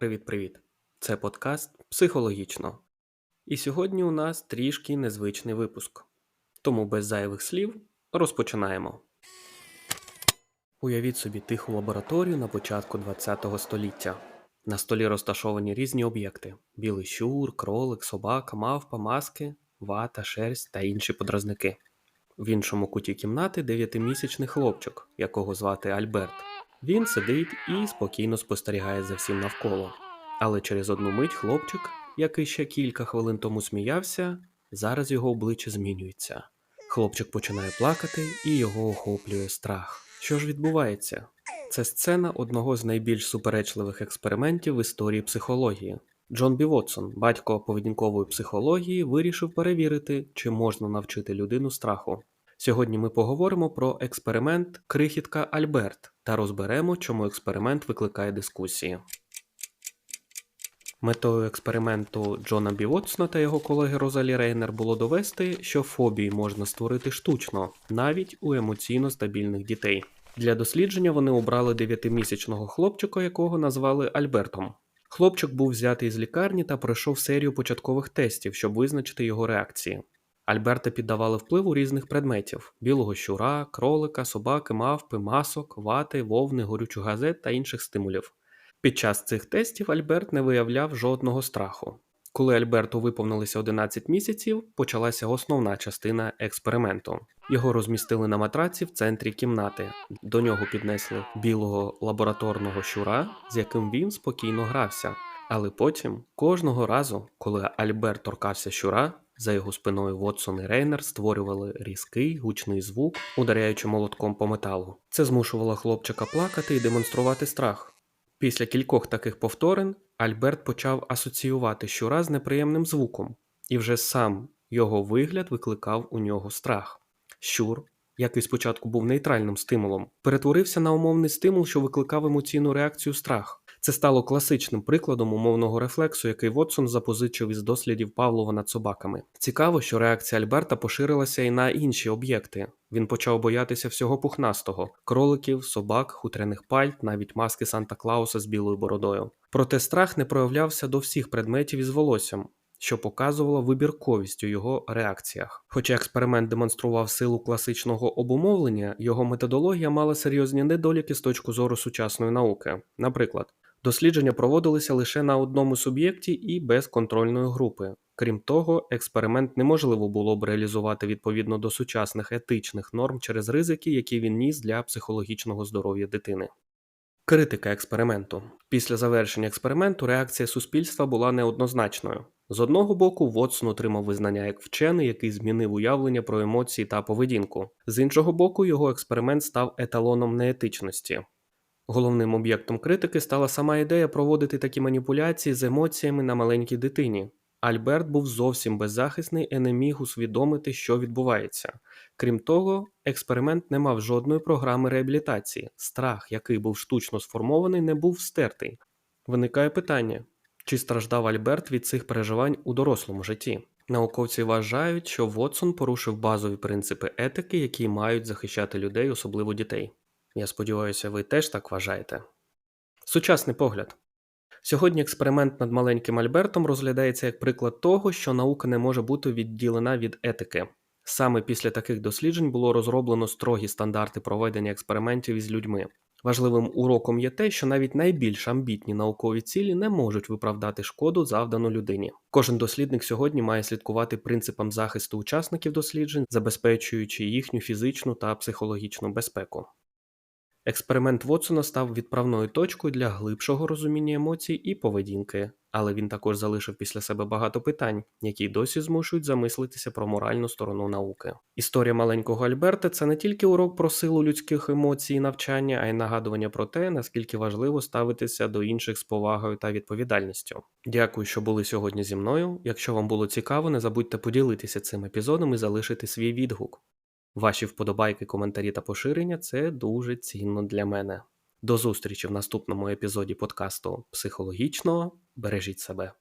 Привіт-привіт! Це подкаст Психологічно. І сьогодні у нас трішки незвичний випуск. Тому без зайвих слів розпочинаємо. Уявіть собі тиху лабораторію на початку ХХ століття. На столі розташовані різні об'єкти: білий щур, кролик, собака, мавпа, маски, вата, шерсть та інші подразники. В іншому куті кімнати дев'ятимісячний хлопчик, якого звати Альберт. Він сидить і спокійно спостерігає за всім навколо. Але через одну мить хлопчик, який ще кілька хвилин тому сміявся, зараз його обличчя змінюється. Хлопчик починає плакати і його охоплює страх. Що ж відбувається? Це сцена одного з найбільш суперечливих експериментів в історії психології. Джон Бі Вотсон, батько поведінкової психології, вирішив перевірити, чи можна навчити людину страху. Сьогодні ми поговоримо про експеримент Крихітка Альберт та розберемо, чому експеримент викликає дискусії. Метою експерименту Джона Бівотсона та його колеги Розалі Рейнер було довести, що фобії можна створити штучно, навіть у емоційно стабільних дітей. Для дослідження вони обрали 9-місячного хлопчика, якого назвали Альбертом. Хлопчик був взятий з лікарні та пройшов серію початкових тестів, щоб визначити його реакції. Альберта піддавали впливу різних предметів: білого щура, кролика, собаки, мавпи, масок, вати, вовни, горючих газет та інших стимулів. Під час цих тестів Альберт не виявляв жодного страху. Коли Альберту виповнилося 11 місяців, почалася основна частина експерименту. Його розмістили на матраці в центрі кімнати. До нього піднесли білого лабораторного щура, з яким він спокійно грався. Але потім, кожного разу, коли Альберт торкався щура, за його спиною Вотсон і Рейнер створювали різкий гучний звук, ударяючи молотком по металу. Це змушувало хлопчика плакати і демонструвати страх. Після кількох таких повторень Альберт почав асоціювати щура з неприємним звуком, і вже сам його вигляд викликав у нього страх. Щур, який спочатку був нейтральним стимулом, перетворився на умовний стимул, що викликав емоційну реакцію страх. Це стало класичним прикладом умовного рефлексу, який Вотсон запозичив із дослідів Павлова над собаками. Цікаво, що реакція Альберта поширилася і на інші об'єкти. Він почав боятися всього пухнастого: кроликів, собак, хутряних пальт, навіть маски Санта Клауса з білою бородою. Проте страх не проявлявся до всіх предметів із волоссям. Що показувало вибірковість у його реакціях. Хоча експеримент демонстрував силу класичного обумовлення, його методологія мала серйозні недоліки з точки зору сучасної науки. Наприклад, Дослідження проводилися лише на одному суб'єкті і без контрольної групи. Крім того, експеримент неможливо було б реалізувати відповідно до сучасних етичних норм через ризики, які він ніс для психологічного здоров'я дитини. Критика експерименту після завершення експерименту реакція суспільства була неоднозначною. З одного боку, Вотсон отримав визнання як вчений, який змінив уявлення про емоції та поведінку. З іншого боку, його експеримент став еталоном неетичності. Головним об'єктом критики стала сама ідея проводити такі маніпуляції з емоціями на маленькій дитині. Альберт був зовсім беззахисний і не міг усвідомити, що відбувається. Крім того, експеримент не мав жодної програми реабілітації. Страх, який був штучно сформований, не був стертий. Виникає питання: чи страждав Альберт від цих переживань у дорослому житті? Науковці вважають, що Вотсон порушив базові принципи етики, які мають захищати людей, особливо дітей. Я сподіваюся, ви теж так вважаєте. Сучасний погляд. Сьогодні експеримент над маленьким Альбертом розглядається як приклад того, що наука не може бути відділена від етики. Саме після таких досліджень було розроблено строгі стандарти проведення експериментів із людьми. Важливим уроком є те, що навіть найбільш амбітні наукові цілі не можуть виправдати шкоду, завдану людині. Кожен дослідник сьогодні має слідкувати принципам захисту учасників досліджень, забезпечуючи їхню фізичну та психологічну безпеку. Експеримент Вотсона став відправною точкою для глибшого розуміння емоцій і поведінки, але він також залишив після себе багато питань, які досі змушують замислитися про моральну сторону науки. Історія маленького Альберта це не тільки урок про силу людських емоцій і навчання, а й нагадування про те, наскільки важливо ставитися до інших з повагою та відповідальністю. Дякую, що були сьогодні зі мною. Якщо вам було цікаво, не забудьте поділитися цим епізодом і залишити свій відгук. Ваші вподобайки, коментарі та поширення це дуже цінно для мене. До зустрічі в наступному епізоді подкасту Психологічного. Бережіть себе.